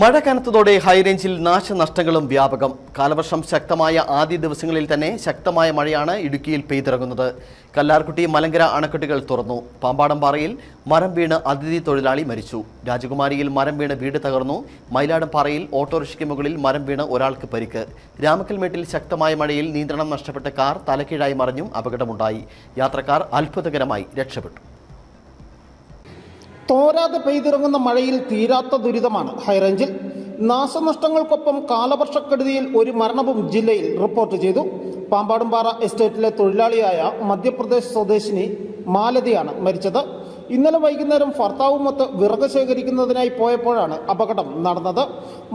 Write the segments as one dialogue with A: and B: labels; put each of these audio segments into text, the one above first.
A: മഴ കനത്തതോടെ ഹൈറേഞ്ചിൽ നാശനഷ്ടങ്ങളും വ്യാപകം. കാലവർഷം ശക്തമായ ആദ്യ ദിവസങ്ങളിൽ തന്നെ ശക്തമായ മഴയാണ് ഇടുക്കിയിൽ പെയ്തിറങ്ങുന്നത്. കല്ലാർകുട്ടി മലങ്കര അണക്കെട്ടുകൾ തുറന്നു. പാമ്പാടംപാറയിൽ മരം വീണ് അതിഥി തൊഴിലാളി മരിച്ചു. രാജകുമാരിയിൽ മരം വീണ് വീട് തകർന്നു. മയിലാടംപാറയിൽ ഓട്ടോറിക്ഷയ്ക്ക് മുകളിൽ മരം വീണ് ഒരാൾക്ക് പരിക്ക്. രാമക്കൽമേട്ടിൽ ശക്തമായ മഴയിൽ നിയന്ത്രണം നഷ്ടപ്പെട്ട കാർ തലക്കീഴായി മറിഞ്ഞും അപകടമുണ്ടായി. യാത്രക്കാർ അത്ഭുതകരമായി രക്ഷപ്പെട്ടു.
B: തോരാതെ പെയ്തിറങ്ങുന്ന മഴയിൽ തീരാത്ത ദുരിതമാണ്. ഹൈറേഞ്ചിൽ നാശനഷ്ടങ്ങൾക്കൊപ്പം കാലവർഷക്കെടുതിയിൽ ഒരു മരണവും ജില്ലയിൽ റിപ്പോർട്ട് ചെയ്തു. പാമ്പാടുംപാറ എസ്റ്റേറ്റിലെ തൊഴിലാളിയായ മധ്യപ്രദേശ് സ്വദേശിനി മാലതിയാണ് മരിച്ചത്. ഇന്നലെ വൈകുന്നേരം ഭർത്താവുമൊത്ത് വിറക് ശേഖരിക്കുന്നതിനായി പോയപ്പോഴാണ് അപകടം നടന്നത്.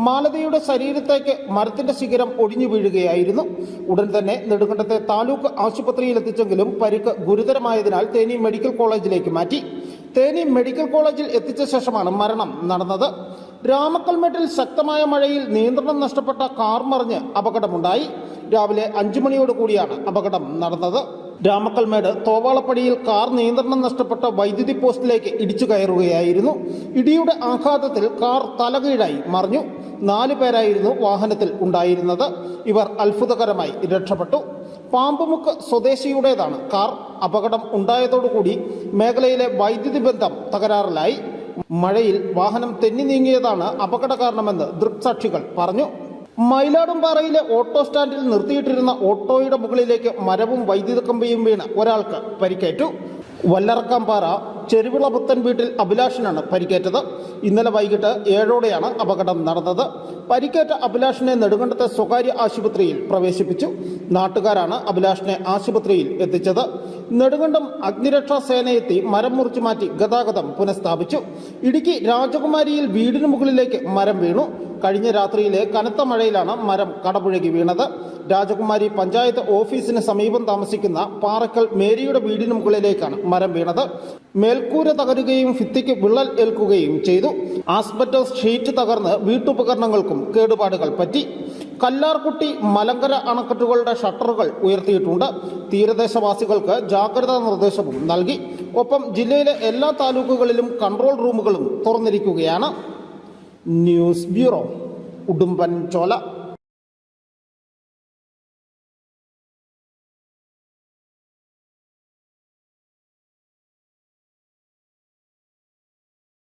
B: മാലതിയുടെ ശരീരത്തേക്ക് മരത്തിന്റെ ശിഖരം ഒടിഞ്ഞു വീഴുകയായിരുന്നു. ഉടൻ തന്നെ നെടുങ്കണ്ടത്തെ താലൂക്ക് ആശുപത്രിയിൽ എത്തിച്ചെങ്കിലും പരിക്ക് ഗുരുതരമായതിനാൽ തേനി മെഡിക്കൽ കോളേജിലേക്ക് മാറ്റി. തേനി മെഡിക്കൽ കോളേജിൽ എത്തിച്ച ശേഷമാണ് മരണം നടന്നത്. രാമക്കൽമേട്ടിൽ ശക്തമായ മഴയിൽ നിയന്ത്രണം നഷ്ടപ്പെട്ട കാർ മറിഞ്ഞ് അപകടമുണ്ടായി. രാവിലെ അഞ്ചു മണിയോടുകൂടിയാണ് അപകടം നടന്നത്. രാമക്കൽമേട് തോവാളപ്പടിയിൽ കാർ നിയന്ത്രണം നഷ്ടപ്പെട്ട വൈദ്യുതി പോസ്റ്റിലേക്ക് ഇടിച്ചു കയറുകയായിരുന്നു. ഇടിയുടെ ആഘാതത്തിൽ കാർ തലകീഴായി മറിഞ്ഞു. നാലു പേരായിരുന്നു വാഹനത്തിൽ ഉണ്ടായിരുന്നത്. ഇവർ അത്ഭുതകരമായി രക്ഷപ്പെട്ടു. പാമ്പുമുക്ക് സ്വദേശിയുടേതാണ് കാർ. അപകടം ഉണ്ടായതോടുകൂടി മേഖലയിലെ വൈദ്യുതി ബന്ധം തകരാറിലായി. മഴയിൽ വാഹനം തെന്നി നീങ്ങിയതാണ് അപകട കാരണമെന്ന് ദൃക്സാക്ഷികൾ പറഞ്ഞു. മയിലാടുംപാറയിലെ ഓട്ടോ സ്റ്റാൻഡിൽ നിർത്തിയിട്ടിരുന്ന ഓട്ടോയുടെ മുകളിലേക്ക് മരവും വൈദ്യുത കമ്പിയും വീണ് ഒരാൾക്ക് പരിക്കേറ്റു. വല്ലറക്കാംപാറ ചെരുവിള പുത്തൻ വീട്ടിൽ അഭിലാഷിനാണ് പരിക്കേറ്റത്. ഇന്നലെ വൈകിട്ട് ഏഴോടെയാണ് അപകടം നടന്നത്. പരിക്കേറ്റ അഭിലാഷിനെ നെടുങ്കണ്ടത്തെ സ്വകാര്യ ആശുപത്രിയിൽ പ്രവേശിപ്പിച്ചു. നാട്ടുകാരാണ് അഭിലാഷിനെ ആശുപത്രിയിൽ എത്തിച്ചത്. നെടുങ്കണ്ടം അഗ്നിരക്ഷാ സേനയെത്തി മരം മുറിച്ചു മാറ്റി ഗതാഗതം പുനഃസ്ഥാപിച്ചു. ഇടുക്കി രാജകുമാരിയിൽ വീടിന് മുകളിലേക്ക് മരം വീണു. കഴിഞ്ഞ രാത്രിയിലെ കനത്ത മഴയിലാണ് മരം കടപുഴകി വീണത്. രാജകുമാരി പഞ്ചായത്ത് ഓഫീസിന് സമീപം താമസിക്കുന്ന പാറക്കൽ മേരിയുടെ വീടിന് മുകളിലേക്കാണ് മരം വീണത്. മേൽക്കൂര തകരുകയും ഭിത്തിക്ക് വിള്ളൽ ഏൽക്കുകയും ചെയ്തു. ആസ്പെറ്റോസ് ഷീറ്റ് തകർന്ന് വീട്ടുപകരണങ്ങൾക്കും കേടുപാടുകൾ പറ്റി. കല്ലാർകുട്ടി മലങ്കര അണക്കെട്ടുകളുടെ ഷട്ടറുകൾ ഉയർത്തിയിട്ടുണ്ട്. തീരദേശവാസികൾക്ക് ജാഗ്രതാ നിർദ്ദേശവും നൽകി. ഒപ്പം ജില്ലയിലെ എല്ലാ താലൂക്കുകളിലും കൺട്രോൾ റൂമുകളും തുറന്നിരിക്കുകയാണ്. news bureau. Udumban chola